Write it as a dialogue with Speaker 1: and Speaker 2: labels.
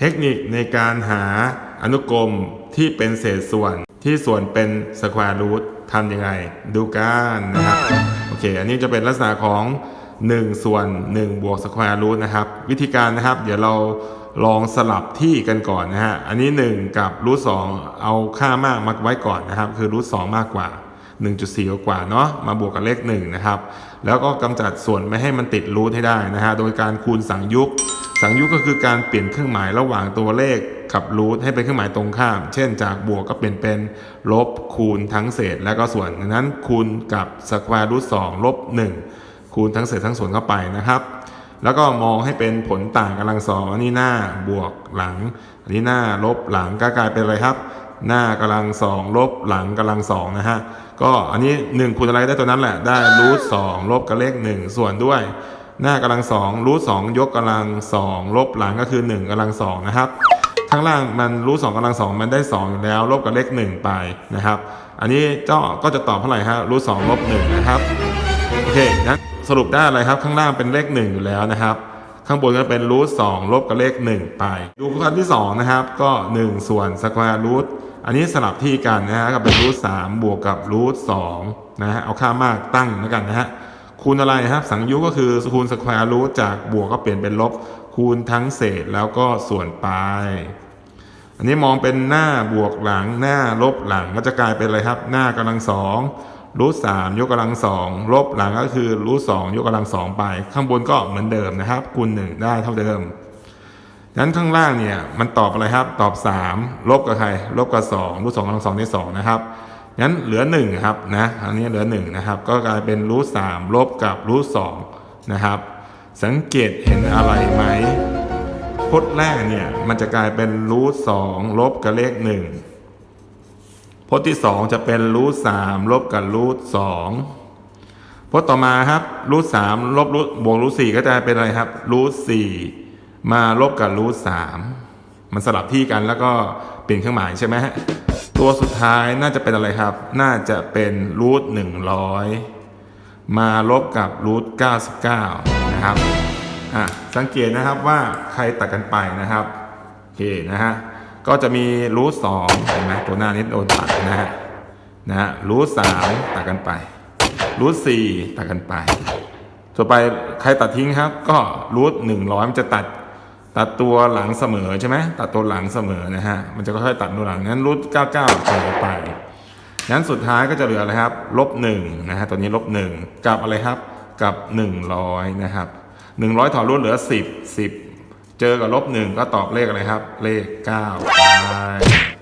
Speaker 1: เทคนิคในการหาอนุกรมที่เป็นเศษส่วนที่ส่วนเป็นสแควร์รูททำยังไง ดูกันนะครับ โอเค อันนี้จะเป็นลักษณะของ 1 ส่วน 1 บวกสแควร์รูทนะครับ วิธีการนะครับ เดี๋ยวเราลองสลับที่กันก่อนนะฮะ อันนี้ 1 กับรูทสเอาค่ามากมาไว้ก่อนนะครับ คือรูทสมากกว่า 1.4 กว่าเนาะ มาบวกกับเลข1นะครับ แล้วก็กำจัดส่วนไม่ให้มันติดรูทให้ได้นะฮะ โดยการคูณสังยุก สังยุกก็คือการเปลี่ยนเครื่องหมายระหว่างตัวเลขกับรูทให้เป็นเครื่องหมายตรงข้าม เช่นจากบวกก็เปลี่ยนเป็นลบคูณทั้งเศษ แล้วก็ส่วนดังนั้นคูณกับสแควร์รูทสลบ1คูณทั้งเศษทั้งส่วนเข้าไปนะครับ แล้วก็มองให้เป็นผลต่างกำลังสองอันนี้หน้าบวกหลัง อันนี้หน้าลบหลังก็กลายเป็นอะไรครับ หน้ากำลังสองลบหลังกำลังสองนะฮะก็อันนี้1คูณอะไรได้ตัวนั้นแหละได้รูทสองลบกับเลข1ส่วนด้วย หน้ากำลังสองรูทสองยกกำลังสองลบหลังก็คือ1กำลังสองนะครับข้างล่างมันรูทสองกำลังสองมันได้ 2 อยู่แล้วลบกับเลข1ไปนะครับ อันนี้เจ้าก็จะตอบเท่าไหร่ฮะรูทสองลบหนึ่งนะครับโอเคนั้นสรุปได้อะไรครับข้างล่างเป็นเลข 1 อยู่แล้วนะครับข้างบนก็เป็นรูทสองลบกับเลข 1 ไป ดูขั้นที่ 2 นะครับ ก็ 1 ส่วนสแควร์รูทอันนี้สลับที่กันนะฮะก็เป็นรูทสามบวกกับรูทสองนะฮะเอาค่ามากตั้งแล้วกันนะฮะ คูณอะไรครับ สังยุก็คือคูณสแควร์รูทจากบวกก็เปลี่ยนเป็นลบ คูณทั้งเศษแล้วก็ส่วนปลายอันนี้มองเป็นหน้าบวกหลังหน้าลบหลังก็จะกลายเป็นอะไรครับ หน้ากำลังสองรูทสามยกกำลังสองลบหลังก็คือรูทสองยกกำลังสองไป ข้างบนก็เหมือนเดิมนะครับ คูณหนึ่งได้เท่าเดิมนั้นข้างล่างเนี่ยมันตอบอะไรครับ ตอบสามลบกับใคร ลบกับสองรูทสองกำลังสองได้สองนะครับ งั้นเหลือหนึ่งครับนะอันนี้เหลือหนึ่งนะครับก็กลายเป็นรูทสามลบกับรูทสองนะครับ สังเกตเห็นอะไรไหมพจน์แรกเนี่ยมันจะกลายเป็นรูทสองลบกับเลขหนึ่งพจน์ที่สองจะเป็นรูทสามลบกับรูทสองพจน์ต่อมาครับรูทสามลบรูทบวกรูทสี่ก็จะเป็นอะไรครับรูทสี่มาลบกับรูทสามมันสลับที่กันแล้วก็เปลี่ยนเครื่องหมายใช่ไหมฮะ ตัวสุดท้ายน่าจะเป็นอะไรครับ น่าจะเป็นรูทหนึ่งร้อยมาลบกับรูทเก้าสิบเก้านะครับอะสังเกตนะครับว่าใครตัดกันไปนะครับโอเคนะฮะก็จะมีรูทสองเห็นไหมตัวหน้านี้โดนตัดนะฮะนะฮะรูทสามตัดกันไปรูทสี่ตัดกันไป ต่อไปใครตัดทิ้งครับ ก็รูทหนึ่งร้อยมันจะตัด ตัดตัวหลังเสมอใช่ไหมตัดตัวหลังเสมอนะฮะมันจะค่อยๆตัดตัวหลังนั้นรูทเก้าเก้าตัดอไปนั้นสุดท้ายก็จะเหลืออะไรครับลบหนึ่งนะฮะตัวนี้ลบหนึ่งกับอะไรครับกับหนึ่งร้อยนะครับหนึ่งร้อยถอดรูทเหลือสิบสิบเจอกับลบหนึ่งก็ตอบเลขอะไรครับ เลขเก้าไป